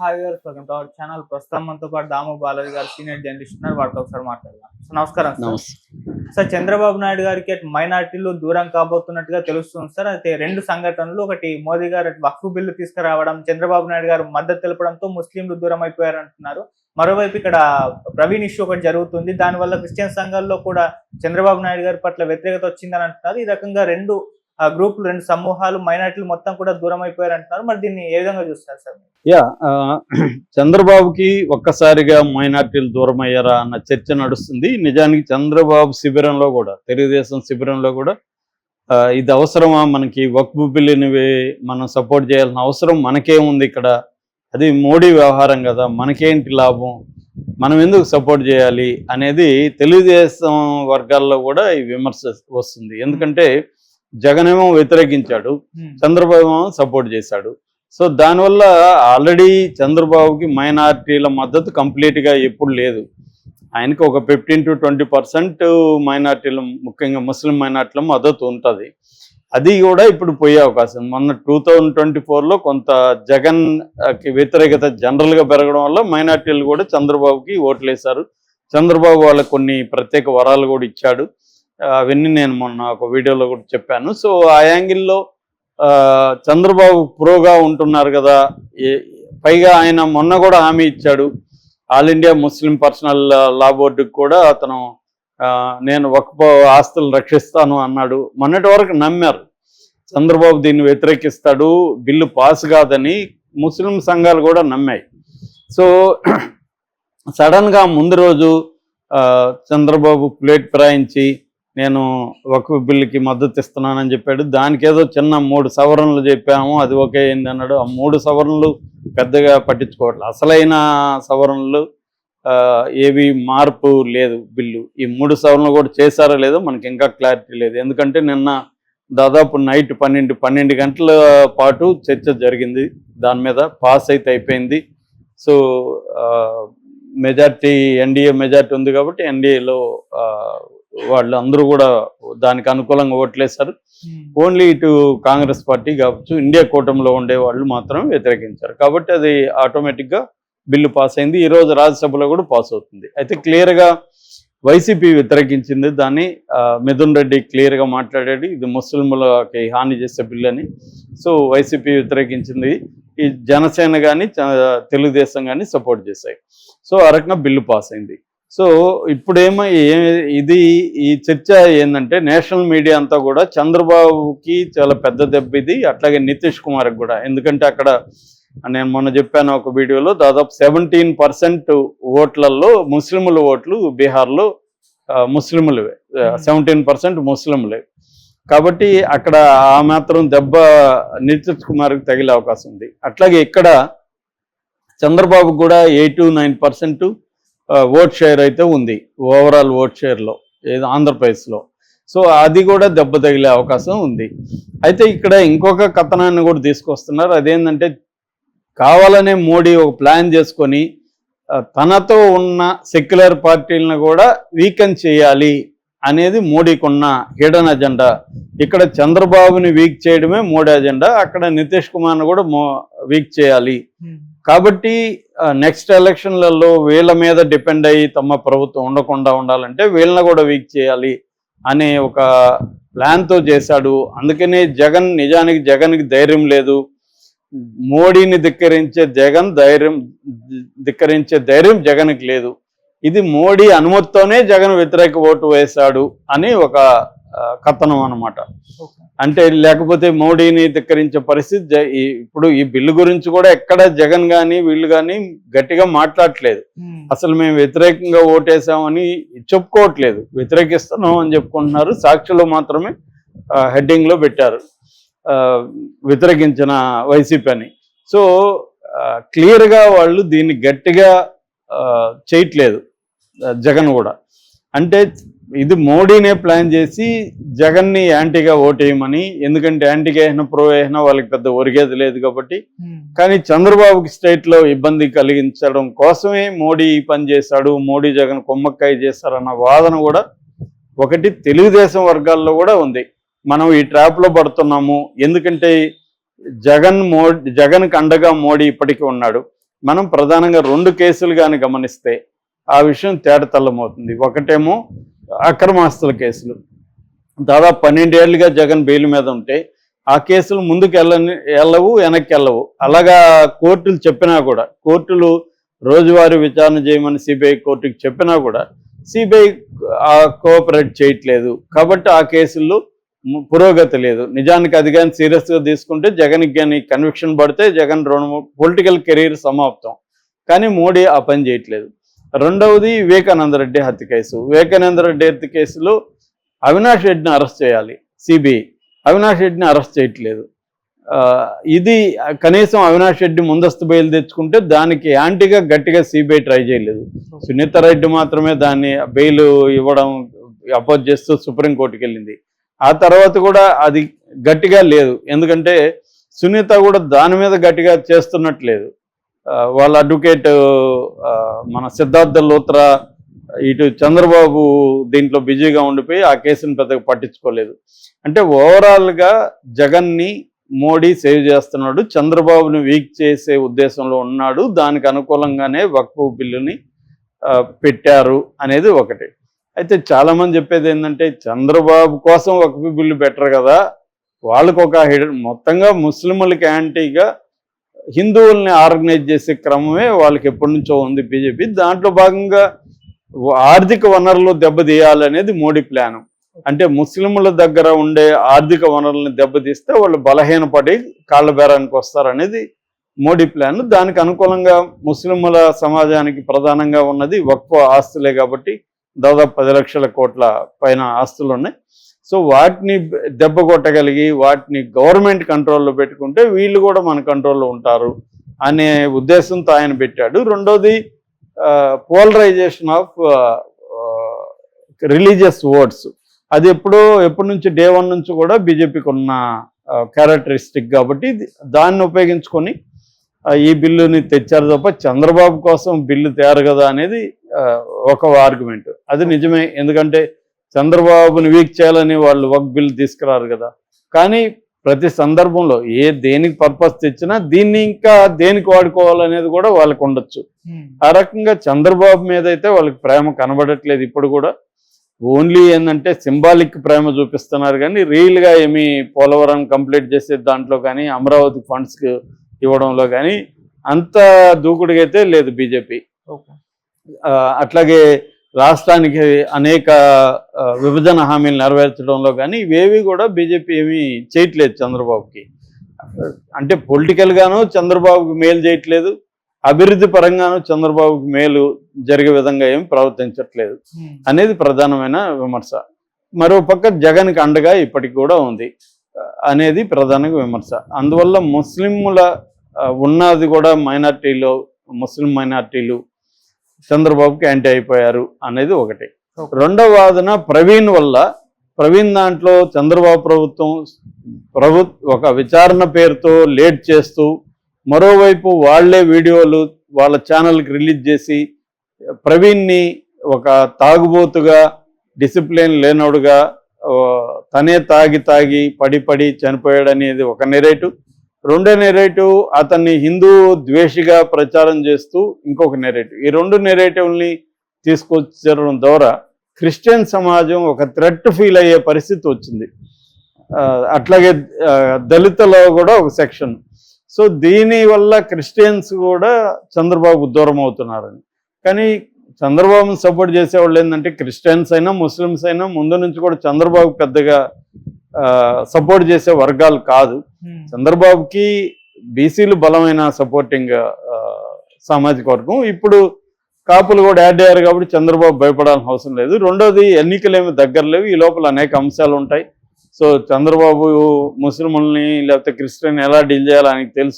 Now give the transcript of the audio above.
Hi గారు welcome to our channel ప్రస్తుతం మనతో పాటు దాము బాలాజీ గారు సీనియర్ జర్నలిస్ట్ ఉన్నారు. వారితో ఒకసారి మాట్లాడదాం. సో నమస్కారం సార్. చంద్రబాబు నాయుడు గారికి అటు మైనార్టీలు దూరం కాబోతున్నట్టుగా తెలుస్తుంది సార్. అయితే రెండు సంఘటనలు ఒకటి మోదీ గారు అటు వక్ఫ్ బిల్లు తీసుకురావడం చంద్రబాబు నాయుడు గారు మద్దతు తెలపడంతో ముస్లింలు దూరం అయిపోయారు అంటున్నారు మరోవైపు ఇక్కడ ప్రవీణ్ ఇష్యూ ఒకటి జరుగుతుంది. దానివల్ల క్రిస్టియన్ సంఘాల్లో కూడా చంద్రబాబు నాయుడు గారి పట్ల వ్యతిరేకత వచ్చిందని అంటున్నారు. ఈ రకంగా రెండు ఆ, గ్రూపులు రెండు సమూహాలు మైనార్టీలు మొత్తం కూడా దూరం అయిపోయారు అంటున్నారు మరి దీన్ని ఏ విధంగా చూస్తారు సార్? యా చంద్రబాబుకి ఒక్కసారిగా మైనార్టీలు దూరం అయ్యారా అన్న చర్చ నడుస్తుంది. నిజానికి చంద్రబాబు శిబిరంలో కూడా తెలుగుదేశం శిబిరంలో కూడా ఇది అవసరమా మనకి? వక్ఫ్ బిల్లునివి మనం సపోర్ట్ చేయాల్సిన అవసరం మనకేముంది ఇక్కడ. అది మోడీ వ్యవహారం కదా మనకేంటి లాభం? మనం ఎందుకు సపోర్ట్ చేయాలి? అనేది తెలుగుదేశం వర్గాల్లో కూడా ఈ విమర్శ వస్తుంది. ఎందుకంటే జగన్ ఏమో వ్యతిరేకించాడు చంద్రబాబు ఏమో సపోర్ట్ చేశాడు. సో దానివల్ల ఆల్రెడీ చంద్రబాబుకి మైనారిటీల మద్దతు కంప్లీట్గా ఎప్పుడు లేదు. ఆయనకి ఒక ఫిఫ్టీన్ టు ట్వంటీ పర్సెంట్ మైనార్టీలు ముఖ్యంగా ముస్లిం మైనార్టీల మద్దతు ఉంటుంది. అది కూడా ఇప్పుడు పోయే అవకాశం. మొన్న టూ థౌజండ్ ట్వంటీ ఫోర్లో కొంత జగన్ ఆ, కి వ్యతిరేకత జనరల్గా పెరగడం వల్ల మైనార్టీలు కూడా చంద్రబాబుకి ఓట్లేశారు. చంద్రబాబు వాళ్ళకి కొన్ని ప్రత్యేక వరాలు కూడా ఇచ్చాడు. అవన్నీ నేను మొన్న ఒక వీడియోలో కూడా చెప్పాను. సో ఆ యాంగిల్లో చంద్రబాబు ప్రోగా ఉంటున్నారు కదా పైగా ఆయన మొన్న కూడా హామీ ఇచ్చాడు. All India Muslim personal law బోర్డుకి కూడా అతను నేను ఒక్క ఆస్తులు రక్షిస్తాను అన్నాడు. మొన్నటి వరకు నమ్మారు. చంద్రబాబు దీన్ని వ్యతిరేకిస్తాడు బిల్లు పాస్ కాదని ముస్లిం సంఘాలు కూడా నమ్మాయి. సో సడన్గా ముందు రోజు చంద్రబాబు ప్లేట్ ప్రాయించి నేను ఒక బిల్లుకి మద్దతు ఇస్తున్నానని చెప్పాడు. దానికి ఏదో చిన్న మూడు సవరణలు చెప్పాము. అది ఓకే అయింది అన్నాడు. ఆ మూడు సవరణలు పెద్దగా పట్టించుకోవట్లేదు అసలైన సవరణలు ఏవి మార్పు లేదు బిల్లు. ఈ మూడు సవరణలు కూడా చేశారో లేదో మనకి ఇంకా క్లారిటీ లేదు. ఎందుకంటే నిన్న దాదాపు నైట్ పన్నెండు పన్నెండు గంటల పాటు చర్చ జరిగింది. దాని మీద పాస్ అయితే అయిపోయింది. సో మెజార్టీ ఎన్డీఏ మెజార్టీ ఉంది కాబట్టి ఎన్డీఏలో వాళ్ళు అందరూ కూడా దానికి అనుకూలంగా ఓట్లేశారు. ఓన్లీ ఇటు కాంగ్రెస్ పార్టీ కావచ్చు ఇండియా కూటమిలో ఉండే వాళ్ళు మాత్రం వ్యతిరేకించారు. కాబట్టి అది ఆటోమేటిక్గా బిల్లు పాస్ అయింది. ఈ రోజు రాజ్యసభలో కూడా పాస్ అవుతుంది. అయితే క్లియర్గా వైసీపీ వ్యతిరేకించింది దాన్ని. మిథున్ రెడ్డి క్లియర్గా మాట్లాడాడు. ఇది ముస్లింలకి హాని చేసే బిల్లు అని సో వైసీపీ వ్యతిరేకించింది. ఈ జనసేన కానీ తెలుగుదేశం కానీ సపోర్ట్ చేశాయి. సో ఆ రకంగా బిల్లు పాస్ అయింది. సో ఇప్పుడేమో ఇది ఈ చర్చ ఏంటంటే నేషనల్ మీడియా అంతా కూడా చంద్రబాబుకి చాలా పెద్ద దెబ్బ ఇది అట్లాగే నితీష్ కుమార్కి కూడా. ఎందుకంటే అక్కడ నేను మొన్న చెప్పాను ఒక వీడియోలో దాదాపు సెవెంటీన్ పర్సెంట్ ఓట్లలో ముస్లింల ఓట్లు బీహార్లో ఆ, ముస్లింలవే సెవెంటీన్ పర్సెంట్ ముస్లింలే కాబట్టి అక్కడ ఆ మాత్రం దెబ్బ నితీష్ కుమార్కి తగిలే అవకాశం ఉంది. అట్లాగే ఇక్కడ చంద్రబాబు కూడా eight to nine percent vote share అయితే ఉంది. ఓవరాల్ ఓట్ షేర్లో ఏదో ఆంధ్రప్రదేశ్లో. సో అది కూడా దెబ్బ తగిలే అవకాశం ఉంది. అయితే ఇక్కడ ఇంకొక కథనాన్ని కూడా తీసుకొస్తున్నారు. అదేంటంటే కావాలనే మోడీ ఒక ప్లాన్ చేసుకొని తనతో ఉన్న సెక్యులర్ పార్టీలను కూడా వీకెన్ చేయాలి అనేది మోడీకున్న హిడన్ అజెండా ఇక్కడ చంద్రబాబుని వీక్ చేయడమే మోడీ అజెండా అక్కడ నితీష్ కుమార్ని కూడా మో వీక్ చేయాలి. Hmm. కాబట్టి నెక్స్ట్ ఎలక్షన్లలో వీళ్ళ మీద డిపెండ్ అయ్యి తమ ప్రభుత్వం ఉండకుండా ఉండాలంటే వీళ్ళని కూడా వీక్ చేయాలి అనే ఒక ప్లాన్తో చేశాడు. అందుకనే జగన్ నిజానికి జగన్కి ధైర్యం లేదు. మోడీని ధిక్కరించే జగన్ ధైర్యం ధిక్కరించే ధైర్యం జగన్కి లేదు. ఇది మోడీ అనుమతితోనే జగన్ వ్యతిరేక ఓటు వేశాడు అని ఒక కథనం అన్నమాట. అంటే లేకపోతే మోడీని ధిక్కరించే పరిస్థితి ఇప్పుడు ఈ బిల్లు గురించి కూడా ఎక్కడ జగన్ కానీ వీళ్ళు కానీ గట్టిగా మాట్లాడట్లేదు. అసలు మేము వ్యతిరేకంగా ఓటేసామని చెప్పుకోవట్లేదు. వ్యతిరేకిస్తున్నాం అని చెప్పుకుంటున్నారు. సాక్షులు మాత్రమే హెడ్డింగ్లో పెట్టారు. వ్యతిరేకించిన వైసీపీ అని సో క్లియర్గా వాళ్ళు దీన్ని గట్టిగా చేయట్లేదు జగన్ కూడా. అంటే ఇది మోడీనే ప్లాన్ చేసి జగన్ని యాంటీగా ఓటేయమని ఎందుకంటే యాంటీగా వేసిన ప్రో వేసినా వాళ్ళకి పెద్ద ఒరిగేది లేదు కాబట్టి. కానీ చంద్రబాబుకి స్టేట్లో ఇబ్బంది కలిగించడం కోసమే మోడీ ఈ పని చేశాడు మోడీ జగన్ కొమ్మక్కాయ చేస్తారన్న వాదన కూడా ఒకటి తెలుగుదేశం వర్గాల్లో కూడా ఉంది. మనం ఈ ట్రాప్లో పడుతున్నాము ఎందుకంటే జగన్ మోడీ జగన్ అండగా మోడీ ఇప్పటికీ ఉన్నాడు. మనం ప్రధానంగా రెండు కేసులు కానీ గమనిస్తే ఆ విషయం తేటతల్లమవుతుంది ఒకటేమో అక్రమాస్తుల కేసులు. దాదాపు పన్నెండేళ్ళుగా జగన్ బెయిల్ మీద ఉంటే ఆ కేసులు ముందుకు వెళ్ళని వెళ్ళవు వెనక్కి వెళ్ళవు అలాగా కోర్టులు చెప్పినా కూడా కోర్టులు రోజువారీ విచారణ చేయమని సిబిఐ కోర్టుకి చెప్పినా కూడా సిబిఐ కోఆపరేట్ చేయట్లేదు. కాబట్టి ఆ కేసుల్లో పురోగతి లేదు. నిజానికి అది కానీ సీరియస్గా తీసుకుంటే జగన్కి కానీ కన్విక్షన్ పడితే జగన్ రెండు పొలిటికల్ కెరీర్ సమాప్తం. కానీ మోడీ ఆ పని చేయట్లేదు. రెండవది వివేకానంద రెడ్డి హత్య కేసు. వివేకానంద రెడ్డి హత్య కేసులో అవినాష్ రెడ్డిని అరెస్ట్ చేయాలి సిబిఐ. అవినాష్ రెడ్డిని అరెస్ట్ చేయట్లేదు. ఇది కనీసం అవినాష్ రెడ్డి ముందస్తు బెయిల్ తెచ్చుకుంటే దానికి యాంటీగా గట్టిగా సిబిఐ ట్రై చేయలేదు. సునీత రెడ్డి మాత్రమే దాన్ని బెయిల్ ఇవ్వడం అపోజ్ చేస్తూ సుప్రీంకోర్టుకి వెళ్ళింది. ఆ తర్వాత కూడా అది గట్టిగా లేదు. ఎందుకంటే సునీత కూడా దాని మీద గట్టిగా చేస్తున్నట్లేదు వాళ్ళ అడ్వకేట్ మన సిద్ధార్థ లోత్రా ఇటు చంద్రబాబు దీంట్లో బిజీగా ఉండిపోయి ఆ కేసును పెద్దగా పట్టించుకోలేదు. అంటే ఓవరాల్గా జగన్ని మోడీ సేవ్ చేస్తున్నాడు చంద్రబాబుని వీక్ చేసే ఉద్దేశంలో ఉన్నాడు దానికి అనుకూలంగానే వక్ఫ్ బిల్లుని పెట్టారు అనేది ఒకటి. అయితే చాలామంది చెప్పేది ఏంటంటే చంద్రబాబు కోసం వక్ఫ్ బిల్లు బెటర్ కదా వాళ్ళకు ఒక మొత్తంగా ముస్లింలకి యాంటీగా హిందువుల్ని ఆర్గనైజ్ చేసే క్రమమే వాళ్ళకి ఎప్పటి నుంచో ఉంది బీజేపీ. దాంట్లో భాగంగా ఆర్థిక వనరులు దెబ్బతీయాలనేది మోడీ ప్లాన్. అంటే ముస్లింల దగ్గర ఉండే ఆర్థిక వనరులను దెబ్బతీస్తే వాళ్ళు బలహీనపడి కాళ్ళబేరానికి వస్తారనేది మోడీ ప్లాన్. దానికి అనుకూలంగా ముస్లింల సమాజానికి ప్రధానంగా ఉన్నది వక్ఫ్ ఆస్తులే కాబట్టి దాదాపు పది లక్షల కోట్ల పైన ఆస్తులు ఉన్నాయి సో వాటిని దెబ్బ కొట్టగలిగి వాటిని గవర్నమెంట్ కంట్రోల్లో పెట్టుకుంటే వీళ్ళు కూడా మన కంట్రోల్లో ఉంటారు అనే ఉద్దేశంతో ఆయన పెట్టాడు. రెండోది పోలరైజేషన్ ఆఫ్ రిలీజియస్ ఓట్స్ అది ఎప్పుడో ఎప్పటి నుంచి డే వన్ నుంచి కూడా బీజేపీకి ఉన్న క్యారెక్టరిస్టిక్ కాబట్టి దాన్ని ఉపయోగించుకొని ఈ బిల్లుని తెచ్చారు తప్ప చంద్రబాబు కోసం బిల్లు తేరు కదా అనేది ఒక ఆర్గ్యుమెంట్ అది నిజమే. ఎందుకంటే చంద్రబాబుని వీక్ చేయాలని వాళ్ళు ఒక బిల్ తీసుకురారు కదా. కానీ ప్రతి సందర్భంలో ఏ దేనికి పర్పస్ తెచ్చినా దీన్ని ఇంకా దేనికి వాడుకోవాలనేది కూడా వాళ్ళకు ఉండొచ్చు. ఆ రకంగా చంద్రబాబు మీద అయితే వాళ్ళకి ప్రేమ కనబడట్లేదు ఇప్పుడు కూడా. ఓన్లీ ఏంటంటే సింబాలిక్ ప్రేమ చూపిస్తున్నారు కానీ రియల్గా ఏమి పోలవరం కంప్లీట్ చేసే దాంట్లో కానీ అమరావతి ఫండ్స్ ఇవ్వడంలో కానీ అంత దూకుడుగా అయితే లేదు బీజేపీ. అట్లాగే రాష్ట్రానికి అనేక విభజన హామీలు నెరవేర్చడంలో కానీ ఇవేవి కూడా బీజేపీ ఏమీ చేయట్లేదు చంద్రబాబుకి. అంటే పొలిటికల్ గాను చంద్రబాబుకి మేలు చేయట్లేదు. అభివృద్ధి పరంగాను చంద్రబాబుకి మేలు జరిగే విధంగా ఏమి ప్రవర్తించట్లేదు అనేది ప్రధానమైన విమర్శ. మరో పక్క జగన్కి అండగా ఇప్పటికి కూడా ఉంది అనేది ప్రధాన విమర్శ. అందువల్ల ముస్లింల ఉన్నది కూడా మైనార్టీలో ముస్లిం మైనార్టీలు చంద్రబాబుకి యాంటీ అయిపోయారు అనేది ఒకటి. రెండవ వాదన ప్రవీణ్ వల్ల ప్రవీణ్ దాంట్లో చంద్రబాబు ప్రభుత్వం ప్రభు ఒక విచారణ పేరుతో లేట్ చేస్తూ మరోవైపు వాళ్ళే వీడియోలు వాళ్ళ ఛానల్కి రిలీజ్ చేసి ప్రవీణ్ని ఒక తాగుబోతుగా డిసిప్లిన్ లేనోడుగా తనే తాగి తాగి పడి పడి చనిపోయాడు అనేది ఒక నెరేటివ్ రెండో నెరేటివ్ అతన్ని హిందూ ద్వేషిగా ప్రచారం చేస్తూ ఇంకొక నెరేటివ్ ఈ రెండు నెరేటివ్ని తీసుకొచ్చడం ద్వారా క్రిస్టియన్ సమాజం ఒక థ్రెట్ ఫీల్ అయ్యే పరిస్థితి వచ్చింది. అట్లాగే దళితలో దళితులో కూడా ఒక సెక్షన్ సో దీనివల్ల క్రిస్టియన్స్ కూడా చంద్రబాబు దూరం అవుతున్నారని. కానీ చంద్రబాబును సపోర్ట్ చేసేవాళ్ళు ఏంటంటే క్రిస్టియన్స్ అయినా ముస్లిమ్స్ అయినా ముందు నుంచి కూడా చంద్రబాబు పెద్దగా సపోర్ట్ చేసే వర్గాలు కాదు. చంద్రబాబుకి బీసీలు బలమైన సపోర్టింగ్ సామాజిక వర్గం. ఇప్పుడు కాపులు కూడా యాడ్ అయ్యారు కాబట్టి చంద్రబాబు భయపడాల్సిన అవసరం లేదు. రెండోది ఎన్నికలు ఏమి దగ్గర లేవు ఈ లోపల అనేక అంశాలు ఉంటాయి. సో చంద్రబాబు ముస్లింలని లేకపోతే క్రిస్టియన్ ఎలా డీల్ చేయాలో ఆయనకి తెలుసు.